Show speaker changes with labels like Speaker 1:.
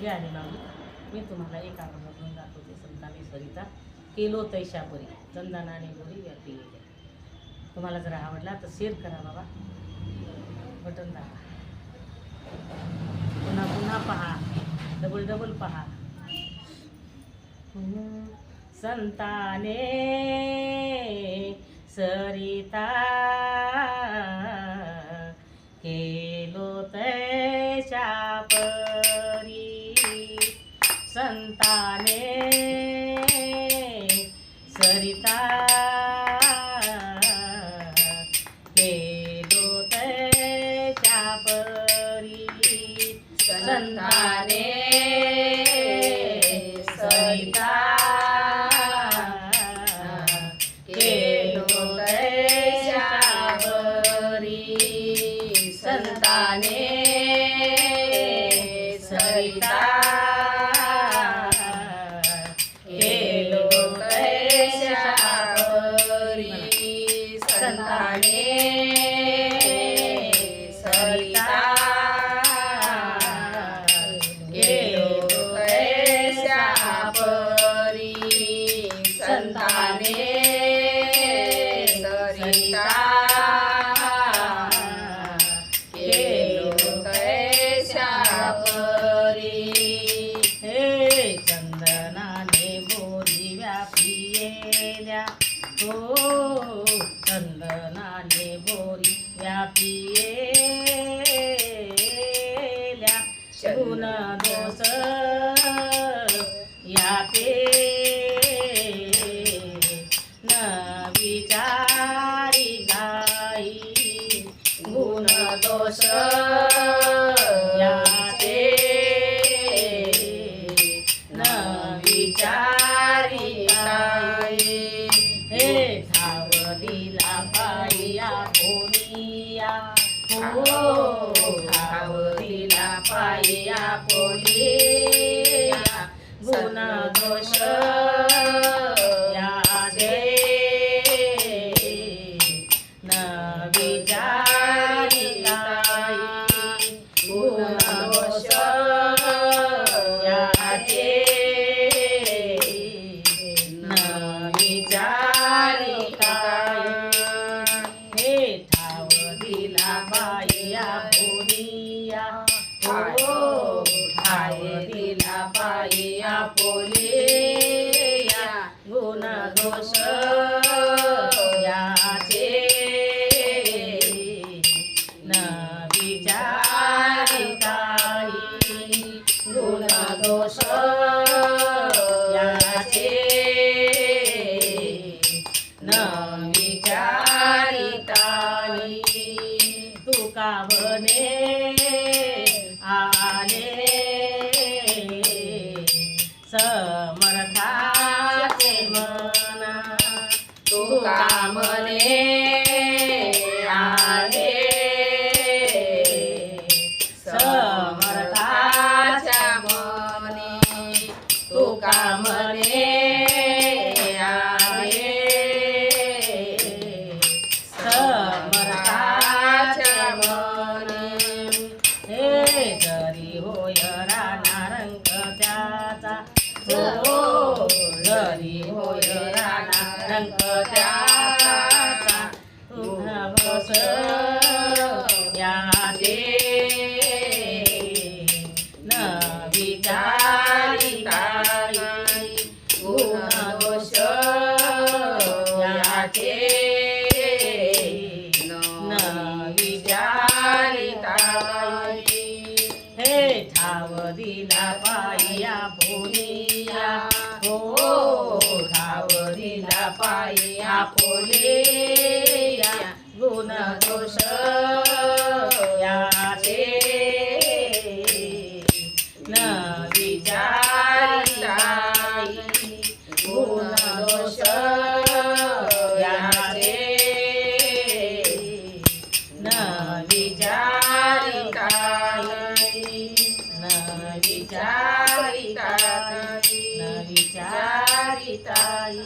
Speaker 1: व्याधी लावली मी तुम्हाला एक अभंगातून दाखवते संतानी सरिता केलो तैशापरी चंदनाने गोरी व्यापी गेले तुम्हाला जर आवडला तर शेअर करा बाबा. बटन दाबा. पुन्हा पुन्हा पहा. डबल डबल पहा. संताने सरिता केलो तै सरिता केलो तैशा परी संताने सरिता केलो तैशा परी संताने व्यापियेल्या गुण दोष याते न विचारी गाई गुण दोष याते न विचारी गाई. हे ठाव दिला पाया पोलिया हो ठाव पाया पोलिया गुण दोष दिला तुका मने आले. समर्थाच्या मनी तुका मने आले. समर्थाच्या मनी हे जरी होय राणा रंग त्याचा हो जरी होय राणा रंग त्याचा बस याचे न विचारी काही याचे न विचारी हे ठाव दिला पाया पोलिया फुलेया गुणदोषया ते न विचारिताई गुणदोषया ते न विचारिताई न विचारिताई न विचारिताई